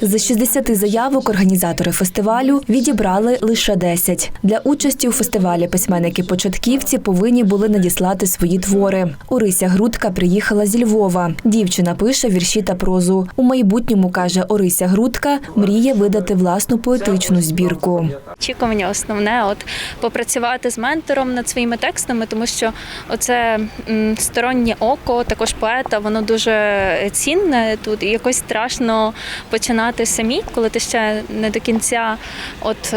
З 60 заявок організатори фестивалю відібрали лише 10. Для участі у фестивалі письменники-початківці повинні були надіслати свої твори. Орися Грудка приїхала зі Львова. Дівчина пише вірші та прозу. У майбутньому каже Орися Грудка, мріє видати власну поетичну збірку. Очікування основне, от попрацювати з ментором над своїми текстами, тому що оце стороннє око, також поета, воно дуже цінне тут. І якось страшно починати самі, коли ти ще не до кінця от.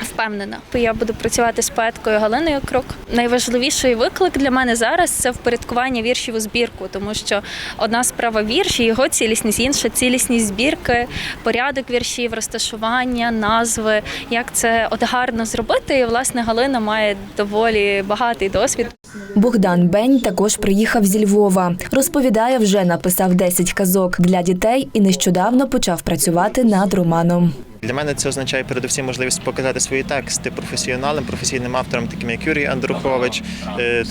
Впевнена, я буду працювати з поеткою Галиною Крок. Найважливіший виклик для мене зараз це впорядкування віршів у збірку, тому що одна справа вірші, його цілісність, інша цілісність збірки, порядок віршів, розташування, назви. Як це от гарно зробити? І власне Галина має доволі багатий досвід. Богдан Бень також приїхав зі Львова. Розповідає, вже написав 10 казок для дітей і нещодавно почав працювати над романом. Для мене це означає передусім можливість показати свої тексти професіоналам, професійним авторам, таким як Юрій Андрухович, е,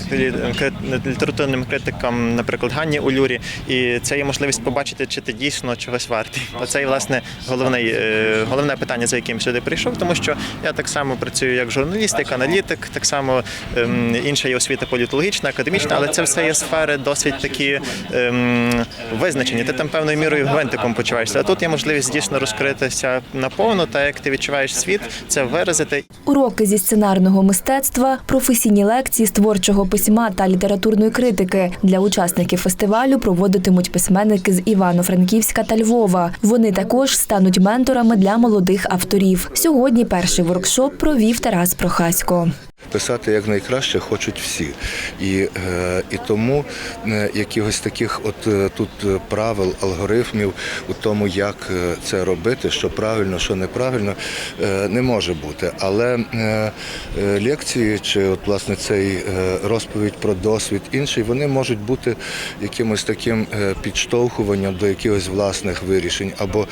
літературним критикам, наприклад, Ганні Улюрі. І це є можливість побачити, чи ти дійсно чогось вартий. Оце і власне головний, е, головне питання, за яким сюди прийшов, тому що я так само працюю як журналіст, як аналітик, так само ем, інша є освіта політологічна, академічна, але це все є сфери досить такі ем, визначені. Ти там певною мірою гвинтиком почуваєшся. А тут є можливість дійсно розкритися наповну, та як ти відчуваєш світ, це виразити. Уроки зі сценарного мистецтва, професійні лекції з творчого письма та літературної критики для учасників фестивалю проводитимуть письменники з Івано-Франківська та Львова. Вони також стануть менторами для молодих авторів. Сьогодні перший воркшоп провів Тарас Прохасько. Писати якнайкраще хочуть всі. І, е, і тому е, якихось таких от е, тут правил, алгоритмів у тому, як це робити, що правильно, що неправильно, не може бути. Але лекції чи от, власне цей розповідь про досвід інший, вони можуть бути якимось таким підштовхуванням до якихось власних вирішень. Або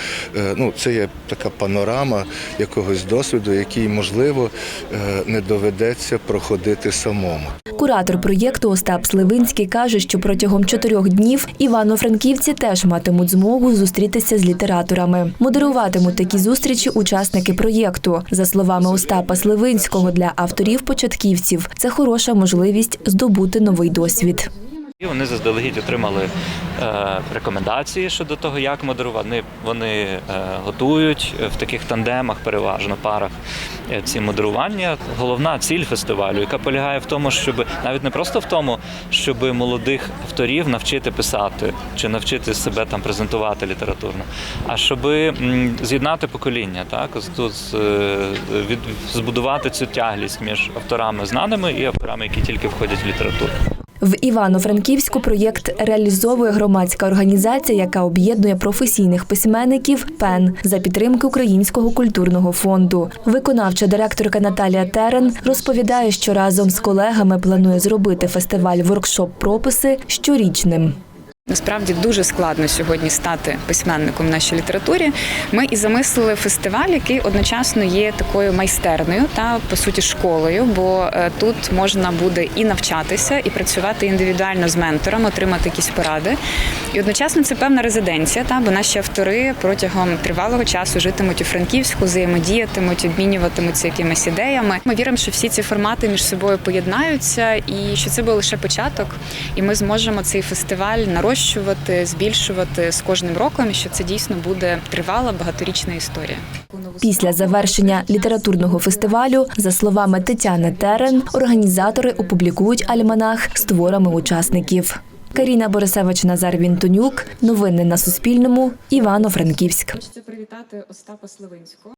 ну, це є така панорама якогось досвіду, який, можливо, не доведеться проходити самому. Куратор проєкту Остап Сливинський каже, що протягом чотирьох днів івано-франківці теж матимуть змогу зустрітися з літераторами. Модеруватимуть такі зустрічі учасники проєкту. За словами Остапа Сливинського, для авторів-початківців це хороша можливість здобути новий досвід. І вони заздалегідь отримали е, рекомендації щодо того, як модерувати. Вони, вони е, готують в таких тандемах, переважно парах ці модерування. Головна ціль фестивалю, яка полягає в тому, щоб навіть не просто в тому, щоб молодих авторів навчити писати чи навчити себе там презентувати літературно, а щоб з'єднати покоління, так тут е, збудувати цю тяглість між авторами знаними і авторами, які тільки входять в літературу. В Івано-Франківську проєкт реалізовує громадська організація, яка об'єднує професійних письменників ПЕН за підтримки Українського культурного фонду. Виконавча директорка Наталія Терен розповідає, що разом з колегами планує зробити фестиваль воркшоп прописи щорічним. Насправді дуже складно сьогодні стати письменником в нашій літературі. Ми і замислили фестиваль, який одночасно є такою майстерною та по суті школою, бо е, тут можна буде і навчатися, і працювати індивідуально з ментором, отримати якісь поради. І одночасно це певна резиденція, та бо наші автори протягом тривалого часу житимуть у Франківську, взаємодіятимуть, обмінюватимуться якимись ідеями. Ми віримо, що всі ці формати між собою поєднаються, і що це був лише початок, і ми зможемо цей фестиваль нарощувати, збільшувати з кожним роком, і що це дійсно буде тривала багаторічна історія. Після завершення літературного фестивалю, за словами Тетяни Терен, організатори опублікують альманах з творами учасників. Каріна Борисевич, Назар Вінтонюк. Новини на Суспільному. Івано-Франківськ. Хочеться привітати Остапа Сливинського.